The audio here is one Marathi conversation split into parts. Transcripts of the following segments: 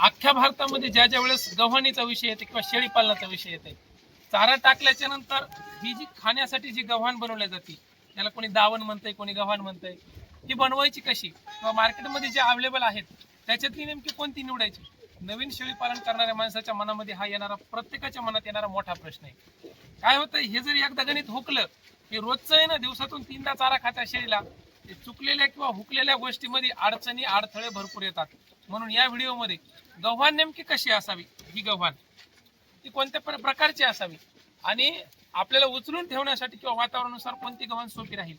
अख्ख्या भारतामध्ये ज्या ज्या वेळेस गव्हाणीचा विषय येते किंवा शेळी पालनाचा विषय येते चारा टाकल्याच्या नंतर ही जी खाण्यासाठी जी गव्हाण बनवली जाते त्याला कोणी दावण म्हणतंय कोणी गव्हाण म्हणतंय ती बनवायची कशी? किंवा मार्केटमध्ये जे अवेलेबल आहेत त्याच्यातली नेमकी कोणती निवडायची? नवीन शेळी पालन करणाऱ्या माणसाच्या मनामध्ये हा येणारा प्रत्येकाच्या मनात येणारा मोठा प्रश्न आहे. काय होतं हे जर एकदा गणित हुकलं की रोजचं आहे ना दिवसातून तीनदा चारा खात्या शेळीला ते चुकलेल्या किंवा हुकलेल्या गोष्टीमध्ये अडचणी अडथळे भरपूर येतात. म्हणून या व्हिडिओमध्ये गव्हाण नेमकी कशी असावी? ही गव्हाण. ती कोणत्या प्र- प्रकारची असावी? आणि आपल्याला उचलून ठेवण्यासाठी किंवा वातावरणानुसार कोणती गव्हाण सोपी राहील?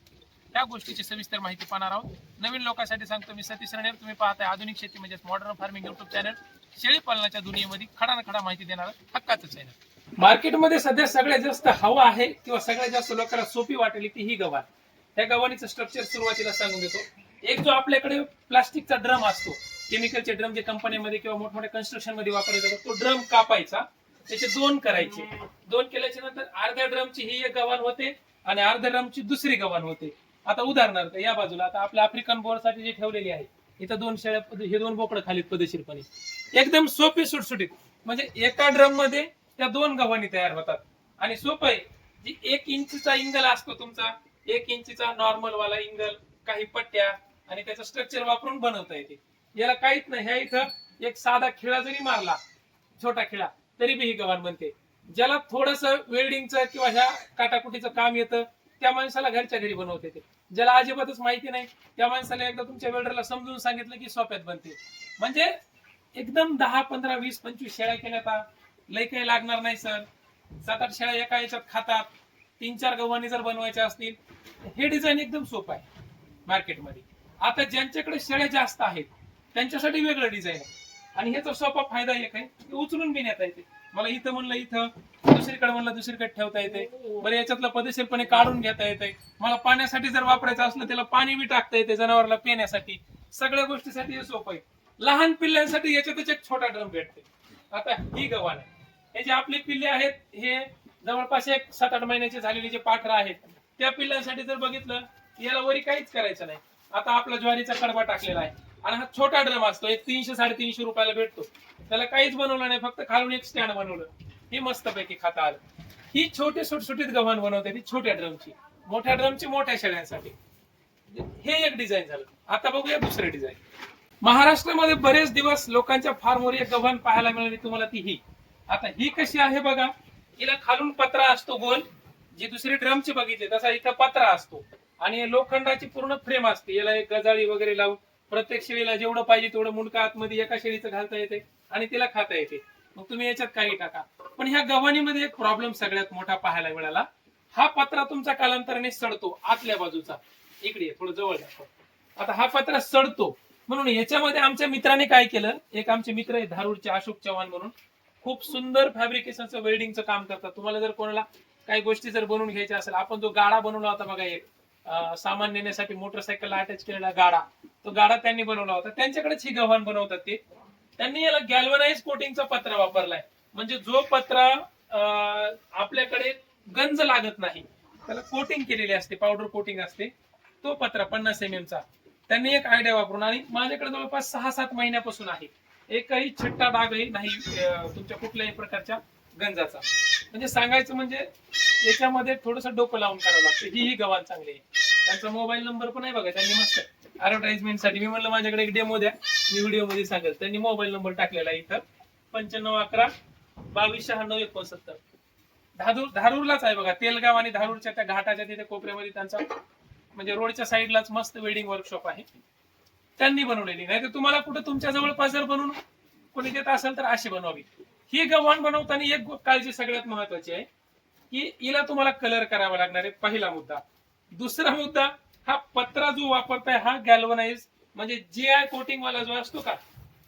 त्या गोष्टीची सविस्तर माहिती पाहणार आहोत. नवीन लोकांसाठी सांगतो मी सतीश रणेर तुम्ही पाहताय आधुनिक शेती म्हणजे मॉडर्न फार्मिंग युट्यूब चॅनल शेळी पालनाच्या दुनियेमध्ये खडा ना खडा माहिती देणार हक्काचं चॅनल मार्केटमध्ये सध्या सगळ्यात जास्त हवा आहे किंवा सगळ्यात जास्त लोकांना सोपी वाटेल ती ही गव्हाण. त्या गव्हाणीचं स्ट्रक्चर सुरुवातीला सांगून देतो. एक जो आपल्याकडे प्लास्टिकचा ड्रम असतो केमिकलचे ड्रम जे कंपनीमध्ये किंवा मोठमोठ्या कन्स्ट्रक्शनमध्ये वापरले जातात तो ड्रम कापायचा. त्याचे दोन करायचे. दोन केल्याच्यानंतर अर्ध्या ड्रमची ही एक गव्हाण होते आणि अर्ध्या ड्रमची दुसरी गव्हाण होते. आता उदाहरणार्थ या बाजूला आता आपल्या आफ्रिकन बोर्ड जे ठेवलेली आहे इथं दोन शेळ्या हे दोन बोकडं खालीत पदेशीरपणे. एकदम सोपे सुटसुटीत. म्हणजे एका ड्रममध्ये त्या दोन गव्हाणी तयार होतात. आणि सोपं आहे जी एक इंचचा इंगल असतो तुमचा एक इंचचा नॉर्मल वाला इंगल काही पट्ट्या आणि त्याचं स्ट्रक्चर वापरून बनवता येते. याला काहीच नाही. ह्या इथं एक साधा खिळा जरी मारला छोटा खिळा तरी बी ही गव्हाण बनते. ज्याला थोडस वेल्डिंगचं किंवा ह्या काटाकुटीचं काम येतं त्या माणसाला घरच्या घरी बनवते ते ज्याला अजिबातच माहिती नाही त्या माणसाला एकदा तुमच्या वेल्डरला समजून सांगितलं की सोप्यात बनते. म्हणजे एकदम दहा पंधरा वीस पंचवीस शेळ्या केल्या आता लय काही लागणार नाही सर. सात आठ शेळ्या एका याच्यात खातात. तीन चार गव्हाणी जर बनवायच्या असतील हे डिझाईन एकदम सोपं आहे मार्केटमध्ये आता ज्यांच्याकडे शेळ्या जास्त आहेत त्यांच्यासाठी वेगळं डिझाईन आहे. आणि ह्याचा सोपा फायदा एक आहे उचलून बी नेता येते. मला इथं म्हणलं इथं. दुसरीकडे म्हणलं दुसरीकडे ठेवता येते. बरं याच्यातलं पदेशीरपणे काढून घेता येते. मला पाण्यासाठी जर वापरायचं असलं त्याला पाणी बी टाकता येते जनावरला पिण्यासाठी. सगळ्या गोष्टीसाठी हे सोपं आहे. लहान पिल्ल्यांसाठी याच्यातच एक छोटा ड्रम भेटते. आता ही गव्हाण आहे. हे जे आपले पिल्ले आहेत हे जवळपास एक सात आठ महिन्याचे झालेले जे पाखरं आहेत त्या पिल्लांसाठी जर बघितलं याला वरी काहीच करायचं नाही. आता आपला ज्वारीचा कडबा टाकलेला आहे. आणि हा छोटा ड्रम असतो एक तीनशे साडेतीनशे रुपयाला भेटतो. त्याला काहीच बनवलं नाही फक्त खालून एक स्टँड बनवलं. हे मस्तपैकी खाता आलं. ही छोटी सुटसुटीत गव्हाण बनवते ती छोट्या ड्रमची. मोठ्या ड्रमची मोठ्या शेळ्यांसाठी. हे एक डिझाईन झालं. आता बघूया दुसरे डिझाईन महाराष्ट्रामध्ये बरेच दिवस लोकांच्या फार्मवर एक गव्हाण पाहायला मिळाली तुम्हाला ती ही. आता ही कशी आहे बघा. हिला खालून पत्रा असतो गोल. जी दुसरी ड्रमची बघितली तसा इथं पत्रा असतो. आणि लोखंडाची पूर्ण फ्रेम असते. याला एक गजाळी वगैरे लावून प्रत्येक शेळीला जेवढं पाहिजे तेवढं मुंडका आतमध्ये एका शेळीचं घालता येते आणि तिला खाता येते. मग तुम्ही याच्यात काही टाका. पण ह्या गव्हाणीमध्ये एक प्रॉब्लेम सगळ्यात मोठा पाहायला मिळाला. हा पत्रा तुमचा कालांतराने सडतो आतल्या बाजूचा. इकडे थोडं जवळ दाखव. आता हा पत्रा सडतो. म्हणून याच्यामध्ये आमच्या मित्राने काय केलं? एक आमचे मित्र आहे धारूरचे अशोक चव्हाण म्हणून. खूप सुंदर फॅब्रिकेशनचं वेल्डिंगचं काम करतात. तुम्हाला जर कोणाला काही गोष्टी जर बनवून घ्यायच्या असेल आपण जो गाडा बनवला होता बघा एक सामान नेण्यासाठी मोटरसायकलला अटॅच केलेला गाडा. तो गाडा त्यांनी बनवला होता. त्यांच्याकडेच ही गव्हाण बनवतात ते. त्यांनी याला गॅल्वनाइज कोटिंगचा पत्रा वापरलाय. म्हणजे जो पत्रा आपल्याकडे गंज लागत नाही त्याला कोटिंग केलेली असते पावडर कोटिंग असते तो पत्रा पन्नास एम चा. त्यांनी एक आयडिया वापरून आणि माझ्याकडे जवळपास सहा सात महिन्यापासून आहे. एकही छट्टा डागही नाही तुमच्या कुठल्याही प्रकारच्या गंजाचा. म्हणजे सांगायचं म्हणजे याच्यामध्ये थोडस डोकं लावून करावं लागतं. ही ही गव्हाण चांगली आहे. त्यांचा मोबाईल नंबर पण आहे बघा त्यांनी मस्त ऍडव्हर्टाइजमेंटसाठी मी म्हणलं माझ्याकडे एक डेमो द्या. मी व्हिडिओमध्ये सांगेल. त्यांनी मोबाईल नंबर टाकलेला आहे इथं. पंच्याण्णव अकरा बावीस शहाण्णव एकोणसत्तर. धारूर धारूरलाच आहे बघा. तेलगाव आणि धारूरच्या त्या घाटाच्या तिथे कोपऱ्यामध्ये त्यांचा म्हणजे रोडच्या साईडलाच मस्त वेडिंग वर्कशॉप आहे. त्यांनी बनवलेली. नाही तर तुम्हाला कुठं तुमच्या जवळपास जर बनवून कोणी देत असेल तर अशी बनवावी. ही गव्हाण बनवताना एक काळजी सगळ्यात महत्वाची आहे की हिला तुम्हाला कलर करावा लागणार आहे पहिला मुद्दा. दुसरा मुद्दा हा पत्रा जो वापरताय हा गॅल्वनाइज म्हणजे जे आय कोटिंग वाला जो असतो का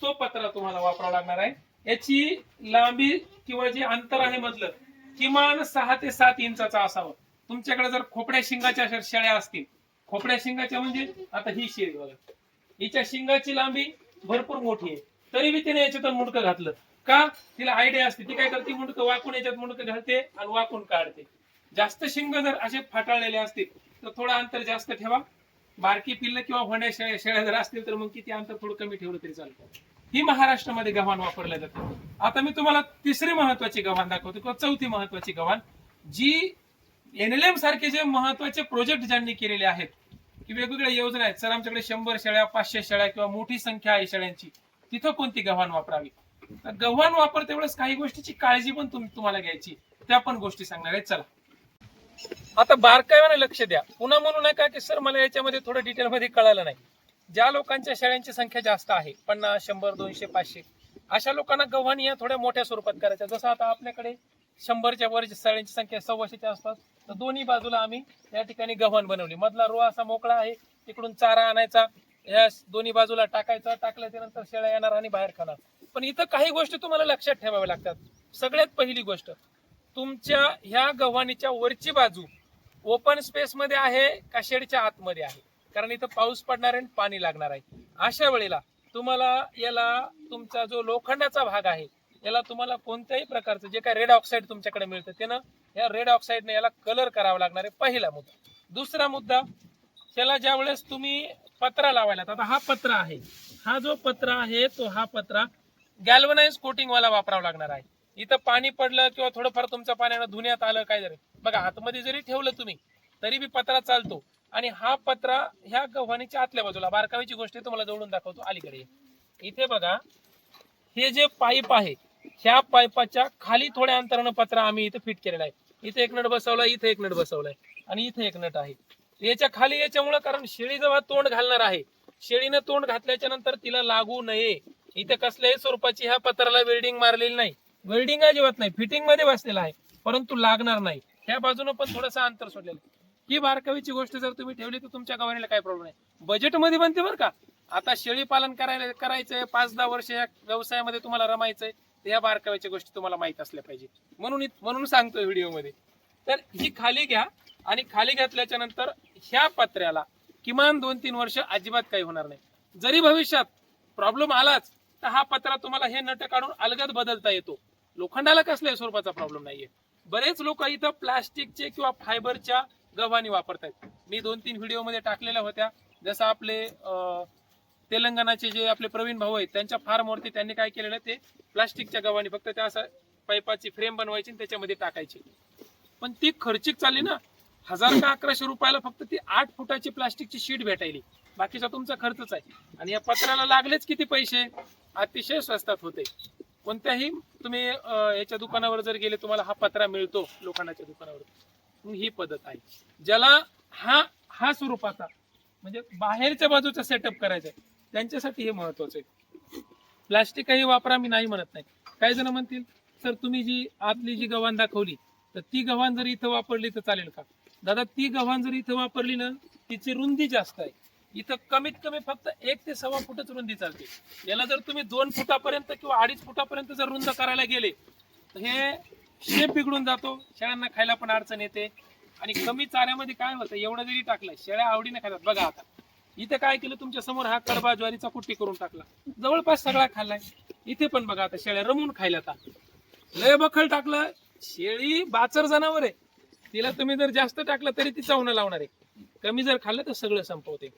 तो पत्रा तुम्हाला वापरावा लागणार आहे. याची लांबी किंवा जे अंतर आहे मधलं किमान सहा ते सात इंचाचा असावं. तुमच्याकडे जर खोपड्या शिंगाच्या शेळ्या असतील खोपड्या शिंगाच्या म्हणजे आता ही शेळी बघा. हिच्या शिंगाची लांबी भरपूर मोठी आहे. तरी बी तिने याच्यातून मुंडकं घातलं. का? तिला आयडिया असते. ती काय करते? मुंडकं वाकून याच्यात मुंडकं घालते आणि वाकून काढते. जास्त शिंग जर असे फाटाळलेले असतील तर थोडं अंतर जास्त ठेवा. बारकी पिल्ल किंवा होण्या शेळ्या शेळ्या जर असतील तर मग किती अंतर थोडं कमी ठेवलं तरी चालतं. ही महाराष्ट्रामध्ये गव्हाण वापरल्या जाते. आता मी तुम्हाला तिसरी महत्वाची गव्हाण दाखवतो किंवा चौथी महत्वाची गव्हाण. जी एनएलएम सारखे जे महत्त्वाचे प्रोजेक्ट ज्यांनी केलेले आहेत की वेगवेगळ्या योजना आहेत. सर आमच्याकडे शंभर शेळ्या पाचशे शेळ्या किंवा मोठी संख्या आहे शेळ्यांची. तिथं कोणती गव्हाण वापरावी? तर गव्हाण वापर तेवढंच काही गोष्टीची काळजी पण तुम्ही तुम्हाला घ्यायची. त्या पण गोष्टी सांगणार आहेत. चला. आता बारकाव्याने लक्ष द्या. पुन्हा म्हणू नका की सर मला याच्यामध्ये थोडं डिटेल मध्ये कळालं नाही. ज्या लोकांच्या शेळ्यांची संख्या जास्त आहे पन्नास शंभर दोनशे पाचशे अशा लोकांना गव्हाण या थोड्या मोठ्या स्वरूपात करायच्या. जसं आता आपल्याकडे शंभरच्या वर शेळ्यांची संख्या सव्वाशेच्या आसपास तर दोन्ही बाजूला आम्ही या ठिकाणी गव्हाण बनवली. मधला रो असा मोकळा आहे तिकडून चारा आणायचा या दोन्ही बाजूला टाकायचा टाकल्याच्या नंतर शेळ्या येणार आणि बाहेर खाणार. पण इथं काही गोष्टी तुम्हाला लक्षात ठेवाव्या लागतात. सगळ्यात पहिली गोष्ट तुमच्या ह्या गव्हाणीच्या वरची बाजू ओपन स्पेस मध्ये आहे का शेडच्या आतमध्ये आहे? कारण इथं पाऊस पडणार आहे आणि पाणी लागणार आहे. अशा वेळेला तुम्हाला याला तुमचा जो लोखंडाचा भाग आहे याला तुम्हाला कोणत्याही प्रकारचं जे काय रेड ऑक्साईड तुमच्याकडे मिळतं त्यानं या रेड ऑक्साईडने याला कलर करावा लागणार आहे पहिला मुद्दा. दुसरा मुद्दा त्याला ज्या वेळेस तुम्ही पत्रा लावायला. आता हा पत्रा आहे. हा जो पत्रा आहे तो हा पत्रा गॅल्वनाइज कोटिंग वाला वापरावा लागणार आहे. इथं पाणी पडलं किंवा थोडंफार तुमच्या पाण्यानं धुण्यात आलं काय जरी. बघा आतमध्ये जरी ठेवलं तुम्ही तरी बी पत्रा चालतो. आणि हा पत्रा ह्या गव्हाणीच्या आतल्या बाजूला बारकावीची गोष्ट तुम्हाला जवळून दाखवतो. अलीकडे इथे बघा हे जे पाईप आहे ह्या पाईपाच्या खाली थोड्या अंतरानं पत्रा आम्ही इथे फिट केलेला आहे. इथे एक नट बसवलाय इथे एक नट बसवलाय आणि इथे एक नट आहे. याच्या खाली याच्यामुळं कारण शेळी जेव्हा तोंड घालणार आहे शेळीनं तोंड घातल्याच्या नंतर तिला लागू नये. इथे कसल्याही स्वरूपाची ह्या पत्राला वेल्डिंग मारलेली नाही. वेल्डिंग अजिबात नाही फिटिंगमध्ये बसलेला आहे परंतु लागणार नाही. ह्या बाजूनं पण थोडंसं अंतर सोडलेलं ही बारकावीची गोष्ट जर तुम्ही ठेवली तर तुमच्या गव्हाणीला काय प्रॉब्लेम नाही. बजेटमध्ये बनते बरं का. आता शेळी पालन करायला करायचंय पाच दहा वर्ष या व्यवसायामध्ये तुम्हाला रमायचंय तर या बारकाव्याच्या गोष्टी तुम्हाला माहीत असल्या पाहिजे. म्हणून म्हणून सांगतोय व्हिडिओमध्ये. तर ही खाली घ्या. आणि खाली घेतल्याच्या नंतर ह्या पत्र्याला किमान दोन तीन वर्ष अजिबात काही होणार नाही. जरी भविष्यात प्रॉब्लेम आलाच तर हा पत्रा तुम्हाला हे नट काढून अलगद बदलता येतो. लोखंडाला कसल्याही स्वरूपाचा प्रॉब्लेम नाहीये. बरेच लोक इथं प्लास्टिकचे किंवा फायबरच्या गव्हाणी वापरतायत. मी दोन तीन व्हिडिओमध्ये टाकलेल्या होत्या. जसं आपले तेलंगणाचे जे आपले प्रवीण भाऊ आहेत त्यांच्या फार्मवरती त्यांनी काय केलेलं ते प्लास्टिकच्या गव्हाणी फक्त त्या असं पाईपाची फ्रेम बनवायची आणि त्याच्यामध्ये टाकायची. पण ती खर्चिक चालली ना हजार का अकराशे रुपयाला फक्त ती आठ फुटाची प्लास्टिकची शीट भेटायली. बाकीचा तुमचा खर्चच आहे. आणि या पत्राला लागलेच किती पैसे? अतिशय स्वस्तात होते. कोणत्याही तुम्ही याच्या दुकानावर जर गेले तुम्हाला हा पत्रा मिळतो लोखंडाच्या दुकानावर. ही पद्धत आहे. ज्याला हा हा स्वरूपाचा म्हणजे बाहेरच्या बाजूचा सेटअप करायचा आहे. त्यांच्यासाठी हे महत्वाचं आहे. प्लास्टिक काही वापरा मी नाही म्हणत नाही. काही जण म्हणतील सर तुम्ही जी आतली जी गव्हाण दाखवली तर ती गव्हाण जर इथं वापरली तर चालेल का? दादा ती गव्हाण जर इथं वापरली ना तिची रुंदी जास्त आहे. इथं कमीत कमी फक्त एक ते सव्वा फुटच रुंदी चालते. याला जर तुम्ही दोन फुटापर्यंत किंवा अडीच फुटापर्यंत जर रुंद करायला गेले तर हे शेप बिघडून जातो. शेळ्यांना खायला पण अडचण येते. आणि कमी चाऱ्यामध्ये काय होतं एवढं जरी टाकलं शेळ्या आवडीने खातात. बघा आता इथे काय केलं तुमच्यासमोर हा कडबा ज्वारीचा कुट्टी करून टाकला. जवळपास सगळा खाल्लाय. इथे पण बघा आता शेळ्या रमून खायला आता. लय बखल टाकलं. शेळी बाचर जनावर आहे. तिला तुम्ही जर जास्त टाकलं तरी ती चवणं लावणार आहे. कमी जर खाल्लं तर सगळं संपवते.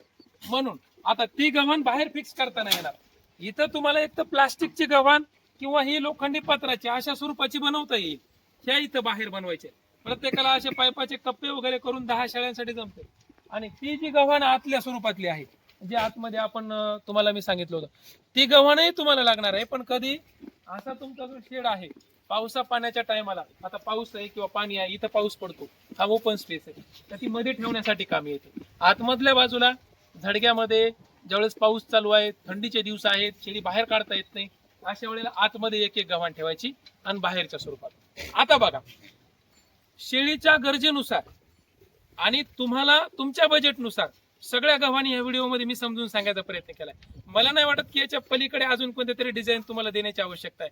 म्हणून आता ती गव्हाण बाहेर फिक्स करता नाही येणार. इथं तुम्हाला एक तर प्लास्टिकची गव्हाण किंवा ही लोखंडी पत्राची अशा स्वरूपाची बनवता येईल. ह्या इथं बाहेर बनवायचे. प्रत्येकाला असे पायपाचे कप्पे वगैरे करून दहा शेळ्यांसाठी जमते. आणि ती जी गव्हाण आतल्या स्वरूपातली आहे जे आतमध्ये आपण तुम्हाला मी सांगितलं होतं. ती गव्हाणही तुम्हाला लागणार आहे पण कधी असा तुमचा जो शेड आहे पावसा पाण्याच्या टायमाला आता पाऊस आहे किंवा पाणी आहे इथं पाऊस पडतो. हा ओपन स्पेस आहे. तर ती मध्ये ठेवण्यासाठी कामी येते. आतमधल्या बाजूला झडग्यामध्ये ज्यावेळेस पाऊस चालू आहे थंडीचे दिवस आहेत शेळी बाहेर काढता येत नाही अशा वेळेला आतमध्ये एक एक गव्हाण ठेवायची आणि बाहेरच्या स्वरूपात. आता बघा शेळीच्या गरजेनुसार आणि तुम्हाला तुमच्या बजेटनुसार सगळ्या गव्हाणी या व्हिडिओमध्ये मी समजून सांगायचा प्रयत्न केलाय. मला नाही वाटत की याच्या पलीकडे अजून कोणत्या तरी डिझाईन तुम्हाला देण्याची आवश्यकता आहे.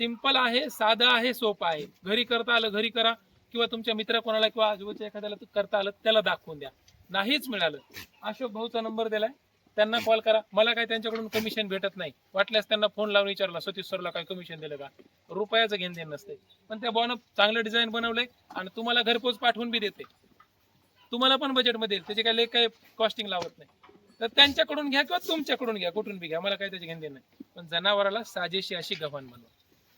सिंपल आहे साधं आहे सोपं आहे. घरी करता आलं घरी करा. किंवा तुमच्या मित्र कोणाला किंवा आजूबाजूच्या एखाद्याला करता आलं त्याला दाखवून द्या. नाहीच मिळालं. अशोक भाऊचा नंबर दिलाय. त्यांना कॉल करा. मला काय त्यांच्याकडून कमिशन भेटत नाही. वाटल्यास त्यांना फोन लावून विचारला सतीश सरला काय कमिशन दिलं का? रुपयाचं घेण देण नसते पण त्या बॉन चांगलं डिझाईन बनवलंय आणि तुम्हाला घरपोच पाठवून बी देते तुम्हाला पण बजेटमध्ये येईल. त्याचे काय लय काही कॉस्टिंग लावत नाही. तर त्यांच्याकडून घ्या किंवा तुमच्याकडून घ्या कुठून बी घ्या. मला काही त्याची घेणे नाही. पण जनावराला साजेशी अशी गव्हाण बनवा.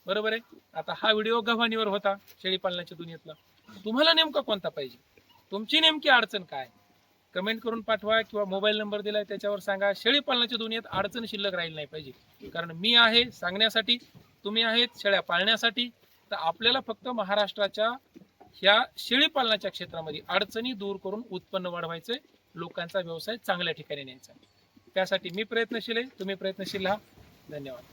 बरोबर आहे? आता हा व्हिडिओ गव्हाणीवर होता शेळी पालनाच्या दुनियेतला. तुम्हाला नेमका कोणता पाहिजे? तुमची नेमकी अडचण काय? कमेंट करून पाठवा किंवा मोबाईल नंबर दिलाय त्याच्यावर सांगा. शेळी पालनाच्या दुनियेत अडचण शिल्लक राहील नाही पाहिजे. कारण मी आहे सांगण्यासाठी तुम्ही आहेत शेळ्या पाळण्यासाठी. तर आपल्याला फक्त महाराष्ट्राच्या ह्या शेळी पालनाच्या क्षेत्रामध्ये अडचणी दूर करून उत्पन्न वाढवायचे लोकांचा व्यवसाय चांगल्या ठिकाणी न्यायचा. त्यासाठी मी प्रयत्नशील आहे. तुम्ही प्रयत्नशील राहा. धन्यवाद.